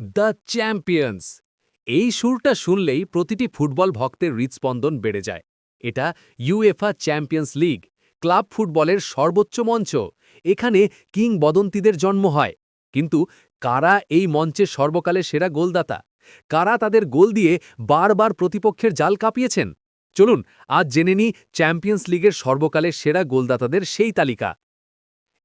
The champions. এই সুরটা শুনলেই প্রতিটি ফুটবল ভক্তের হৃৎস্পন্দন বেড়ে যায়। এটা ইউএফা চ্যাম্পিয়ন্স লিগ ক্লাব ফুটবলের সর্বোচ্চ মঞ্চ। এখানে কিংবদন্তিদের জন্ম হয়। কিন্তু কারা এই মঞ্চের সর্বকালের সেরা গোলদাতা? কারা তাদের গোল দিয়ে বারবার প্রতিপক্ষের জাল কাঁপিয়েছেন? চলুন, আজ জেনে নিই চ্যাম্পিয়ন্স লিগের সর্বকালের সেরা গোলদাতাদের সেই তালিকা।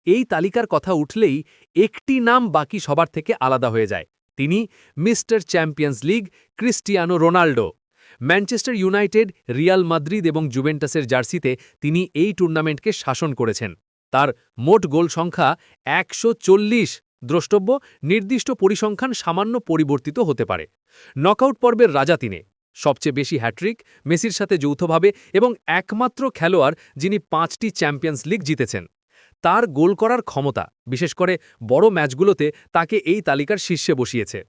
এই তালিকার কথা উঠলেই একটি নাম বাকি সবার থেকে আলাদা হয়ে যায়। তিনি mister Champions League, Cristiano Ronaldo. Manchester United, Real Madrid এবং জুভেন্টাসের জার্সিতে তিনি এই টুর্নামেন্টকে শাসন করেছেন। তার মোট গোল সংখ্যা একশো চল্লিশ। দ্রষ্টব্য, নির্দিষ্ট পরিসংখ্যান সামান্য পরিবর্তিত হতে পারে। নকআউট পর্বের রাজা তিনি। সবচেয়ে বেশি হ্যাট্রিক, মেসির সাথে যৌথভাবে এবং একমাত্র খেলোয়াড় যিনি পাঁচটি চ্যাম্পিয়ন্স লিগ জিতেছেন। তার গোল করার ক্ষমতা, বিশেষ করে বড় ম্যাচগুলোতে তাকে এই তালিকার শীর্ষে বসিয়েছে।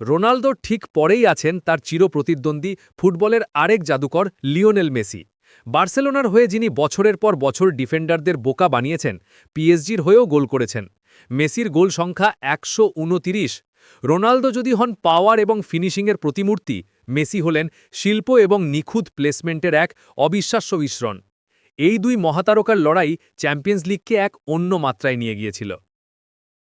রোনালদো ঠিক পরেই আছেন তার চিরপ্রতিদ্বন্দ্বী ফুটবলের আরেক জাদুকর লিওনেল মেসি। বার্সেলোনার হয়ে যিনি বছরের পর বছর ডিফেন্ডারদের বোকা বানিয়েছেন, পিএসজির হয়েও গোল করেছেন। মেসির গোল সংখ্যা একশো রোনালদো যদি হন পাওয়ার এবং ফিনিশিংয়ের প্রতিমূর্তি, মেসি হলেন শিল্প এবং নিখুঁত প্লেসমেন্টের এক অবিশ্বাস্য মিশ্রণ। এই দুই মহাতারকার লড়াই চ্যাম্পিয়ন্স লিগকে এক অন্য মাত্রায় নিয়ে গিয়েছিল।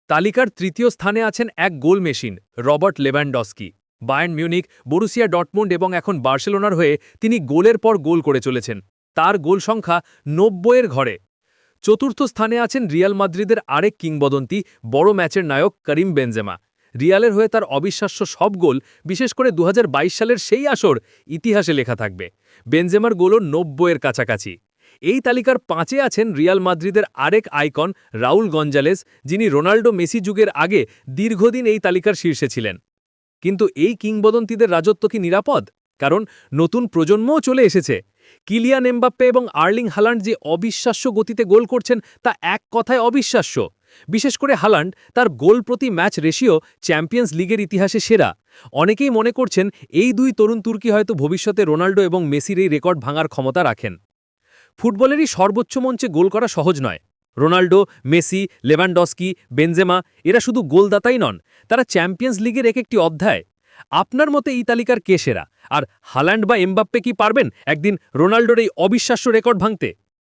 তালিকার তৃতীয় স্থানে আছেন এক goal machine, Robert Lewandowski Bayern Munich Borussia Dortmund এবং এখন বার্সেলোনার হয়ে তিনি গোলের পর গোল করে চলেছেন। তার গোল সংখ্যা নব্বইয়ের ঘরে। চতুর্থ স্থানে আছেন রিয়াল মাদ্রিদের আরেক কিংবদন্তি, বড় ম্যাচের নায়ক করিম বেনজেমা। রিয়ালের হয়ে তার অবিশ্বাস্য সব গোল, বিশেষ করে দু হাজার বাইশ সালের সেই আসর ইতিহাসে লেখা থাকবে। বেনজেমার গোলও নব্বইয়ের কাছাকাছি। এই তালিকার পাঁচে আছেন রিয়াল মাদ্রিদের আরেক আইকন রাউল গঞ্জালেস, যিনি রোনাল্ডো মেসি যুগের আগে দীর্ঘদিন এই তালিকার শীর্ষে ছিলেন। কিন্তু এই কিংবদন্তিদের রাজত্ব কি নিরাপদ? কারণ নতুন প্রজন্মও চলে এসেছে। কিলিয়ান এমবাপ্পে এবং আর্লিং হালান্ড যে অবিশ্বাস্য গতিতে গোল করছেন তা এক কথায় অবিশ্বাস্য। বিশেষ করে হালান্ড, তার গোল প্রতি ম্যাচ রেশিও চ্যাম্পিয়ন্স লিগের ইতিহাসে সেরা। অনেকেই মনে করছেন এই দুই তরুণ তুর্কি হয়তো ভবিষ্যতে রোনাল্ডো এবং মেসির এই রেকর্ড ভাঙার ক্ষমতা রাখেন। ফুটবলেরই সর্বোচ্চ মঞ্চে গোল করা সহজ নয়। রোনাল্ডো, মেসি, লেভানডস্কি, বেনজেমা, এরা শুধু গোলদাতাই নন, তারা চ্যাম্পিয়ন্স লিগের এক একটি অধ্যায়। আপনার মতে এই তালিকার কে সেরা? আর হাল্যান্ড বা এমবাপ্পে কি পারবেন? একদিন রোনাল্ডোর এই অবিশ্বাস্য রেকর্ড ভাঙতে।